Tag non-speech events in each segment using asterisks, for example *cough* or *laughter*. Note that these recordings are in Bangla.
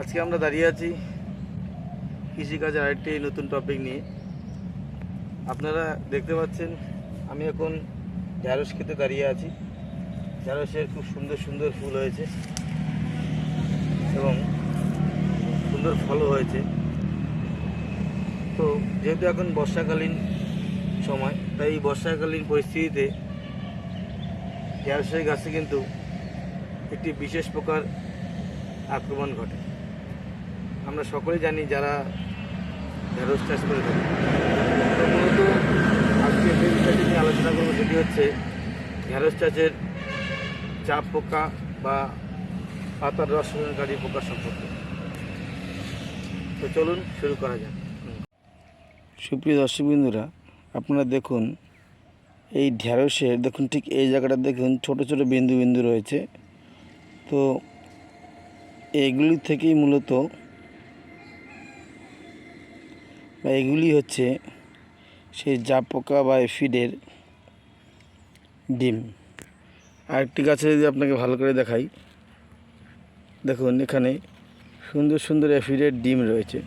আজকে আমরা দাঁড়িয়ে আছি কৃষিকাজের আরেকটি নতুন টপিক নিয়ে। আপনারা দেখতে পাচ্ছেন, আমি এখন ঢ্যাঁড়স খেতে দাঁড়িয়ে আছি। ঢ্যাঁড়সের খুব সুন্দর সুন্দর ফুল হয়েছে এবং সুন্দর ফলও হয়েছে। তো যেহেতু এখন বর্ষাকালীন সময়, তাই বর্ষাকালীন পরিস্থিতিতে ঢ্যাঁড়সের গাছে কিন্তু একটি বিশেষ প্রকার আক্রমণ ঘটে। আমরা সকলেই জানি যারা ঢেঁড়স চাষ করে থাকি। মূলত আজকে যে বিষয়টি নিয়ে আলোচনা করব সেটি হচ্ছে ঢেঁড়স চাষের চাপ পোকা বা পাতার রস পোকা সম্পর্কে। তো চলুন শুরু করা যাক। সুপ্রিয় দর্শকবৃন্দুরা আপনারা দেখুন, এই ঢেঁড়সের, দেখুন ঠিক এই জায়গাটা দেখুন, ছোট ছোট বিন্দু বিন্দু রয়েছে। তো এগুলি থেকেই মূলত বা এগুলি হচ্ছে সেই জাপ পোকা বা এফিডের ডিম। আরেকটি গাছে যদি আপনাকে ভালো করে দেখাই, দেখুন এখানে সুন্দর সুন্দর এফিডের ডিম রয়েছে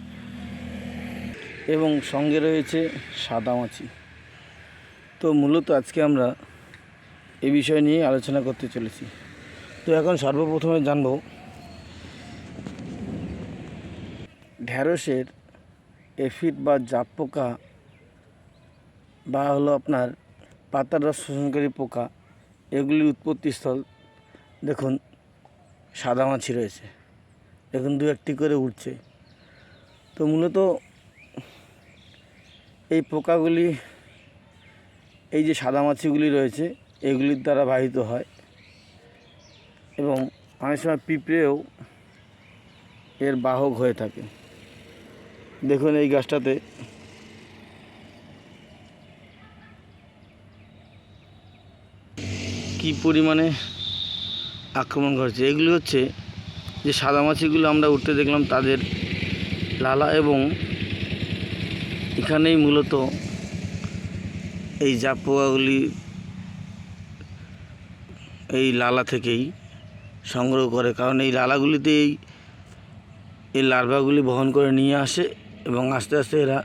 এবং সঙ্গে রয়েছে সাদা মাছি। তো মূলত আজকে আমরা এ বিষয় নিয়ে আলোচনা করতে চলেছি। তো এখন সর্বপ্রথমে জানব ঢ্যাঁড়সের এফিড বা জাপ পোকা বা হলো আপনার পাতার রস শোষণকারী পোকা এগুলির উৎপত্তিস্থল দেখুন, সাদা মাছি রয়েছে। দেখুন, দু একটি করে উঠছে তো মূলত এই পোকাগুলি, এই যে সাদা মাছিগুলি রয়েছে, এগুলির দ্বারা বাহিত হয়। এবং অনেক সময় পিঁপড়েও এর বাহক হয়ে থাকে। দেখুন এই গাছটাতে। কি পরিমাণে আক্রমণ ঘটছে। এগুলি হচ্ছে যে সাদা মাছিগুলো আমরা উঠতে দেখলাম তাদের লালা এবং এখানেই মূলত এই জাপ পোকাগুলি এই লালা থেকেই সংগ্রহ করে। কারণ এই লালাগুলিতেই এই এই লার্ভাগুলি বহন করে নিয়ে আসে এবং আস্তে আস্তে এরা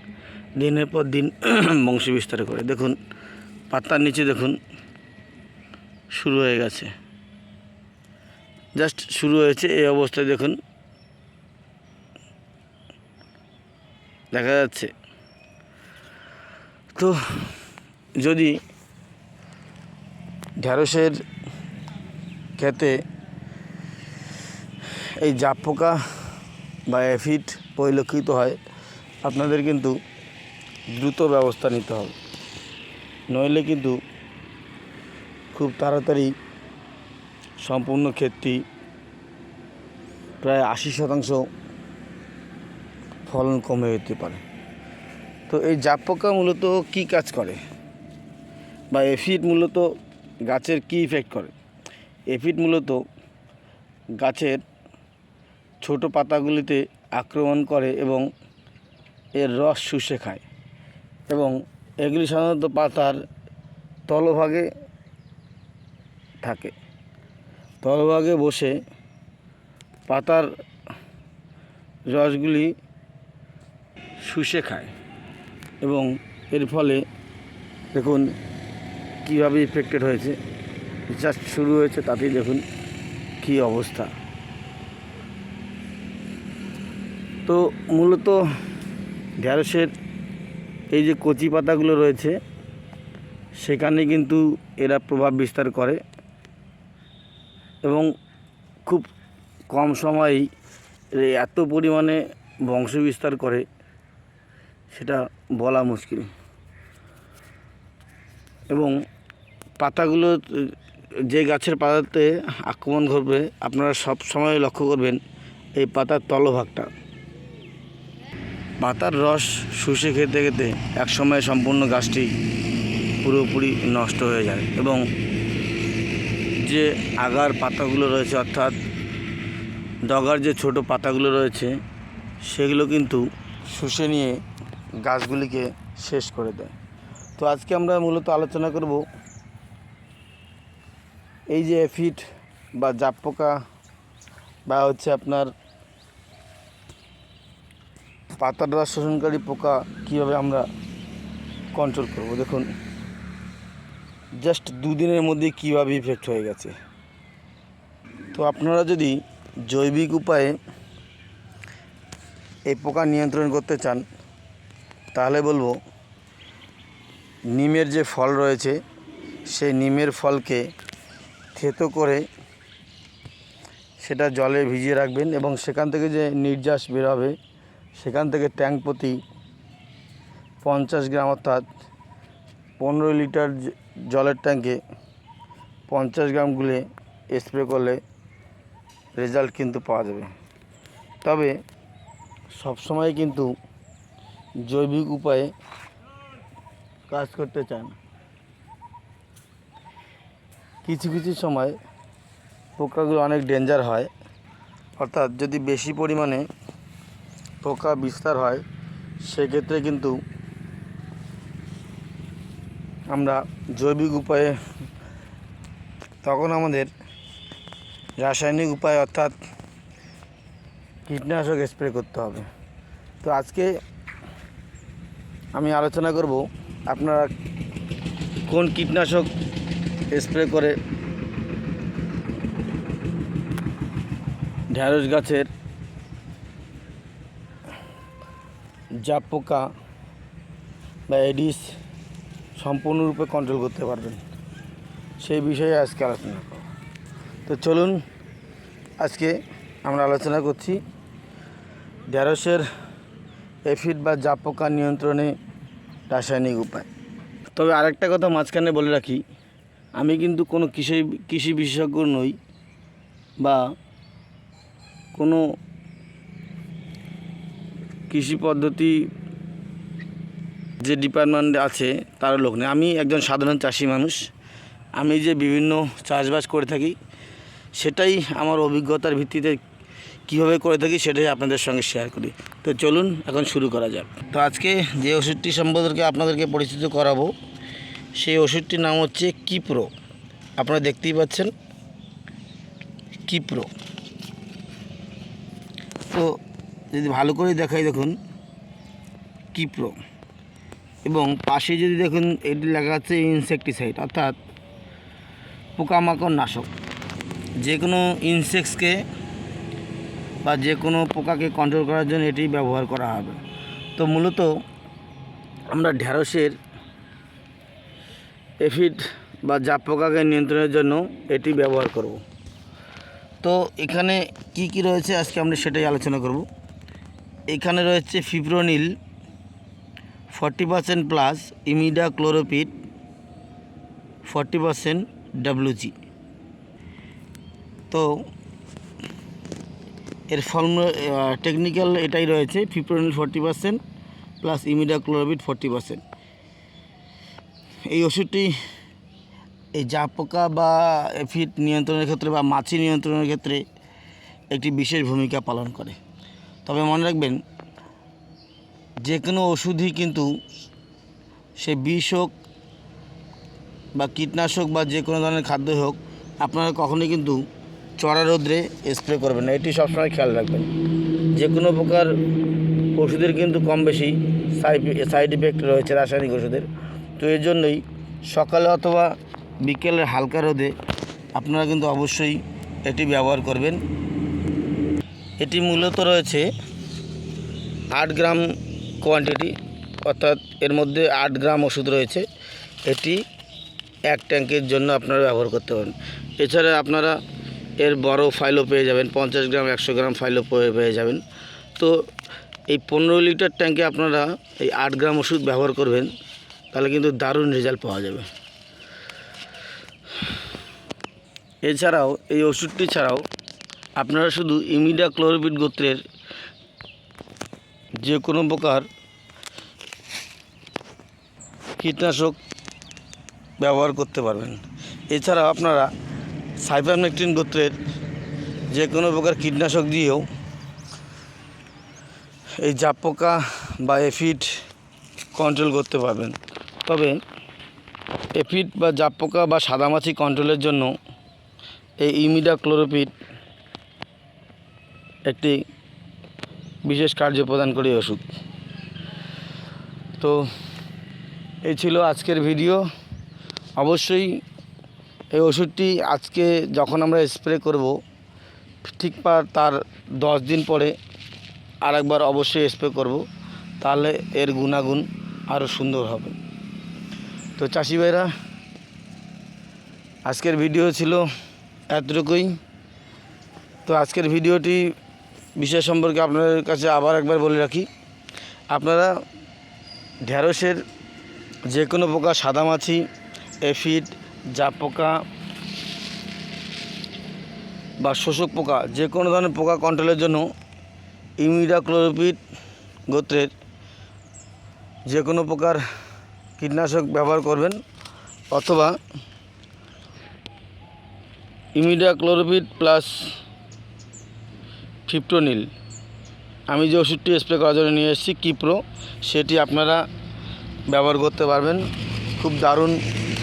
দিনের পর দিন *clears throat* বংশ বিস্তার করে। দেখুন, পাতার নিচে দেখুন, শুরু হয়ে গেছে। জাস্ট শুরু হয়েছে এই অবস্থায়, দেখুন। দেখা যাচ্ছে। তো যদি ঢ্যাঁড়সের ক্ষেতে এই জাপ পোকা বা অ্যাফিড পরিলক্ষিত হয়, আপনাদের কিন্তু দ্রুত ব্যবস্থা নিতে হবে। নইলে কিন্তু খুব তাড়াতাড়ি সম্পূর্ণ ক্ষেতটি প্রায় আশি শতাংশ ফলন কমে যেতে পারে। তো এই জাপ পোকা মূলত কী কাজ করে? বা এফিড মূলত গাছের কী ইফেক্ট করে? এফিড মূলত গাছের ছোট পাতাগুলিতে আক্রমণ করে এবং এর রস শুষে খায় এবং এগুলি সাধারণত পাতার তলভাগে থাকে। তলভাগে বসে পাতার রসগুলি শুষে খায় এবং এর ফলে দেখুন কীভাবে ইফেক্টেড হয়েছে। জাস্ট শুরু হয়েছে তাতেই দেখুন কী অবস্থা। তো মূলত ঢ্যাঁড়সের এই যে কচি পাতাগুলো রয়েছে, সেখানে কিন্তু এরা প্রভাব বিস্তার করে এবং খুব কম সময়েই এত পরিমাণে বংশ বিস্তার করে, সেটা বলা মুশকিল। এবং পাতাগুলো, যে গাছের পাতাতে আক্রমণ ঘটবে, আপনারা সব সময় লক্ষ্য করবেন, এই পাতার তলভাগটা। পাতার রস শুষে খেতে খেতে একসময় সম্পূর্ণ গাছটি পুরোপুরি নষ্ট হয়ে যায় এবং যে আগার পাতাগুলো রয়েছে, অর্থাৎ ডগার যে ছোট পাতাগুলো রয়েছে, সেগুলো কিন্তু শুষে নিয়ে গাছগুলিকে শেষ করে দেয়। তো আজকে আমরা মূলত আলোচনা করব এই যে এফিড বা জাপ পোকা বা হচ্ছে আপনার পাতার রস শোষণকারী পোকা কীভাবে আমরা কন্ট্রোল করব? দেখুন জাস্ট দুদিনের মধ্যে কীভাবে ইফেক্ট হয়ে গেছে। তো আপনারা যদি জৈবিক উপায়ে এই পোকা নিয়ন্ত্রণ করতে চান, তাহলে বলব, নিমের যে ফল রয়েছে, সেই নিমের ফলকে থেতো করে সেটা জলে ভিজিয়ে রাখবেন এবং সেখান থেকে যে নির্যাস বেরোবে সেখান থেকে ট্যাঙ্ক প্রতি পঞ্চাশ গ্রাম অর্থাৎ পনেরো লিটার জলের ট্যাঙ্কে পঞ্চাশ গ্রাম গুলে স্প্রে করলে রেজাল্ট কিন্তু পাওয়া যাবে। তবে সবসময় কিন্তু জৈবিক উপায়ে কাজ করতে চান। কিছু কিছু সময় পোকাগুলো অনেক ডেঞ্জার হয়। অর্থাৎ যদি বেশি পরিমাণে পোকা বিস্তার হয়, সেক্ষেত্রে কিন্তু আমরা জৈবিক উপায়ে, তখন আমাদের রাসায়নিক উপায় অর্থাৎ কীটনাশক স্প্রে করতে হবে। তো আজকে আমি আলোচনা করব আপনারা কোন কীটনাশক স্প্রে করে ঢ্যাঁড়স গাছের জাপ পোকা বা এডিস সম্পূর্ণরূপে কন্ট্রোল করতে পারবেন। সেই বিষয়ে আজকে আলোচনা করব। তো চলুন, আজকে আমরা আলোচনা করছি ঢ্যাঁড়সের এফিড বা জাপ পোকা নিয়ন্ত্রণে রাসায়নিক উপায়। তবে আরেকটা কথা মাঝখানে বলে রাখি, আমি কিন্তু কোনো কৃষি কৃষি বিশেষজ্ঞ নই বা কোনো কৃষি পদ্ধতি যে ডিপার্টমেন্ট আছে তার লোক নেই। আমি একজন সাধারণ চাষি মানুষ। আমি যে বিভিন্ন চাষবাস করে থাকি, সেটাই আমার অভিজ্ঞতার ভিত্তিতে কীভাবে করে থাকি, সেটাই আপনাদের সঙ্গে শেয়ার করি। তো চলুন, এখন শুরু করা যাক। তো আজকে যে ওষুধটি সম্পর্কে আপনাদেরকে পরিচিত করাবো, সেই ওষুধটির নাম হচ্ছে কিপ্রো। আপনারা দেখতেই পাচ্ছেন, কিপ্রো। তো যদি ভালো করে দেখাই দেখুন কিপ্রো এবং পাশে যদি দেখুন, এটি লেখা আছে ইনসেকটিসাইড অর্থাৎ পোকামাকড় নাশক। যে কোনো ইনসেক্টসকে বা যে কোনো পোকাকে কন্ট্রোল করার জন্য এটি ব্যবহার করা হবে। তো মূলত আমরা ঢ্যাঁড়সের এফিড বা জাপ পোকাকে নিয়ন্ত্রণের জন্য এটি ব্যবহার করব। তো এখানে কি কি রয়েছে আজকে আমরা সেটাই আলোচনা করব। এখানে রয়েছে fipronil forty percent plus imidacloprid forty percent WG তো এর ফর্মুলা টেকনিক্যাল এটাই রয়েছে fipronil forty percent plus imidacloprid forty percent এই ওষুধটি এই জাপ পোকা বা এফিড নিয়ন্ত্রণের ক্ষেত্রে বা মাছি নিয়ন্ত্রণের ক্ষেত্রে একটি বিশেষ ভূমিকা পালন করে। তবে মনে রাখবেন, যে কোনো ওষুধই কিন্তু সে বিষ হোক বা কীটনাশক বা যে কোনো ধরনের খাদ্য হোক, আপনারা কখনোই কিন্তু চড়া রোদ্রে স্প্রে করবেন না। এটি সবসময় খেয়াল রাখবেন। যে কোনো প্রকার ওষুধের কিন্তু কম বেশি সাইড ইফেক্ট রয়েছে রাসায়নিক ওষুধের। তো এর জন্যই সকালে অথবা বিকেলের হালকা রোদে আপনারা কিন্তু অবশ্যই এটি ব্যবহার করবেন। এটি মূলত রয়েছে আট গ্রাম কোয়ান্টিটি অর্থাৎ এর মধ্যে আট গ্রাম ওষুধ রয়েছে। এটি এক ট্যাঙ্কের জন্য আপনারা ব্যবহার করতে পারেন। এছাড়া আপনারা এর বড় ফাইলও পেয়ে যাবেন, পঞ্চাশ গ্রাম, একশো গ্রাম ফাইলও পেয়ে যাবেন। তো এই পনেরো লিটার ট্যাঙ্কে আপনারা এই আট গ্রাম ওষুধ ব্যবহার করবেন, তাহলে কিন্তু দারুণ রেজাল্ট পাওয়া যাবে। এছাড়াও, এই ওষুধটি ছাড়াও আপনারা শুধু ইমিডা ক্লোরোপিড গোত্রের যে কোনো প্রকার কীটনাশক ব্যবহার করতে পারবেন। এছাড়াও আপনারা সাইফারমেকটিন গোত্রের যে কোনো প্রকার কীটনাশক দিয়েও এই জাপ পোকা বা এফিড কন্ট্রোল করতে পারবেন। তবে এফিড বা জাপ পোকা বা সাদামাছি কন্ট্রোলের জন্য এই ইমিডা ক্লোরোপিড একটি বিশেষ কার্য প্রদানকারী ওষুধ। তো এই ছিল আজকের ভিডিও। অবশ্যই এই ওষুধটি আজকে যখন আমরা স্প্রে করব, ঠিক পা, তার দশ দিন পরে আরেকবার অবশ্যই স্প্রে করব, তাহলে এর গুণাগুণ আরও সুন্দর হবে। তো চাষি ভাইরা, আজকের ভিডিও ছিল এতটুকুই। তো আজকের ভিডিওটি বিষয় সম্পর্কে আপনাদের কাছে আবার একবার বলে রাখি, আপনারা ঢ্যাঁড়সের যে কোনো পোকা সাদামাছি, এফিড জা পোকা বা শোষক পোকা, যে কোনো ধরনের পোকা কন্ট্রোলের জন্য ইমিডাক্লোরোপিড গোত্রের যে কোনো প্রকার কীটনাশক ব্যবহার করবেন অথবা ইমিডাক্লোরোপিড প্লাস ফিপ্টোনিল আমি যে ওষুধটি স্প্রে করার জন্য নিয়ে এসেছি কিপ্রো সেটি আপনারা ব্যবহার করতে পারবেন। খুব দারুণ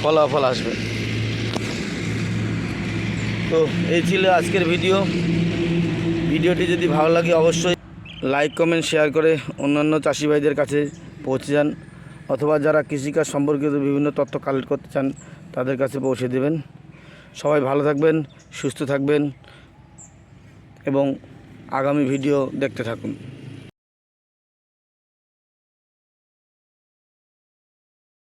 ফলাফল আসবে। তো এই ছিল আজকের ভিডিও। ভিডিওটি যদি ভালো লাগে অবশ্যই লাইক কমেন্ট শেয়ার করে অন্যান্য চাষি ভাইদের কাছে পৌঁছে যান, অথবা যারা কৃষিকাজ সম্পর্কিত বিভিন্ন তথ্য কালেক্ট করতে চান, তাদের কাছে পৌঁছে দেবেন। সবাই ভালো থাকবেন, সুস্থ থাকবেন, এবং আগামী ভিডিও দেখতে থাকুন।